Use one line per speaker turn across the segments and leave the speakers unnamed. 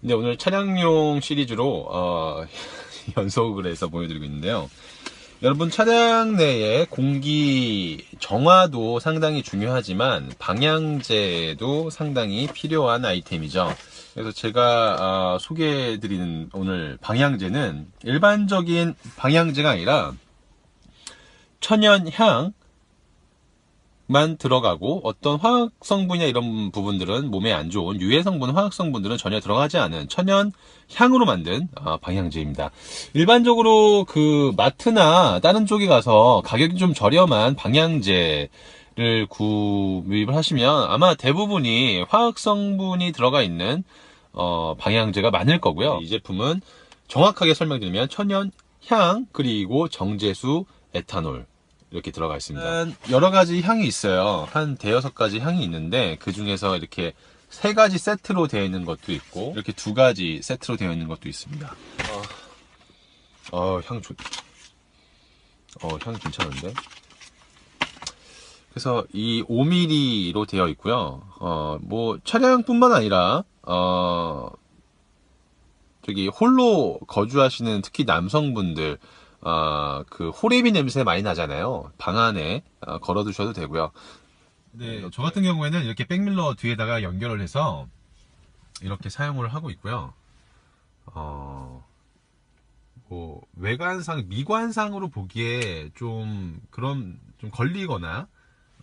근데 오늘 차량용 시리즈로 어, 연속을 해서 보여드리고 있는데요. 여러분 차량 내에 공기 정화도 상당히 중요하지만 방향제도 상당히 필요한 아이템이죠. 그래서 제가 어, 소개해드리는 오늘 방향제는 일반적인 방향제가 아니라 천연향 만 들어가고 어떤 화학 성분이나 이런 부분들은 몸에 안 좋은 유해 성분, 화학 성분들은 전혀 들어가지 않은 천연 향으로 만든 아, 방향제입니다. 일반적으로 그 마트나 다른 쪽에 가서 가격이 좀 저렴한 방향제 를 구입을 하시면 아마 대부분이 화학 성분이 들어가 있는 어, 방향제가 많을 거고요. 이 제품은 정확하게 설명드리면 천연 향 그리고 정제수 에탄올 이렇게 들어가 있습니다. 여러 가지 향이 있어요. 한 대여섯 가지 향이 있는데 그 중에서 이렇게 세 가지 세트로 되어 있는 것도 있고 이렇게 두 가지 세트로 되어 있는 것도 있습니다. 어, 어, 향 좋. 어, 향 괜찮은데. 그래서 이 5mm로 되어 있고요. 어, 뭐 차량뿐만 아니라 어, 저기 홀로 거주하시는 특히 남성분들 아, 그 호레비 냄새 많이 나잖아요. 방 안에 아, 걸어 두셔도 되고요. 네, 저 같은 경우에는 이렇게 백밀러 뒤에다가 연결을 해서 이렇게 사용을 하고 있고요. 어, 뭐 외관상, 미관상으로 보기에 좀 그런 좀 걸리거나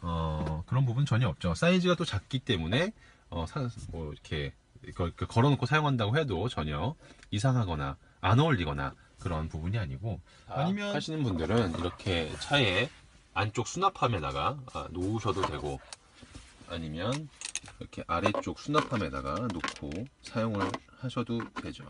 어, 그런 부분 전혀 없죠. 사이즈가 또 작기 때문에 어, 사, 뭐 이렇게 거- 그 걸어놓고 사용한다고 해도 전혀 이상하거나 안 어울리거나 그런 부분이 아니고 아니면 하시는 분들은 이렇게 차에 안쪽 수납함에다가 아, 놓으셔도 되고 아니면 이렇게 아래쪽 수납함에다가 놓고 사용을 하셔도 되죠.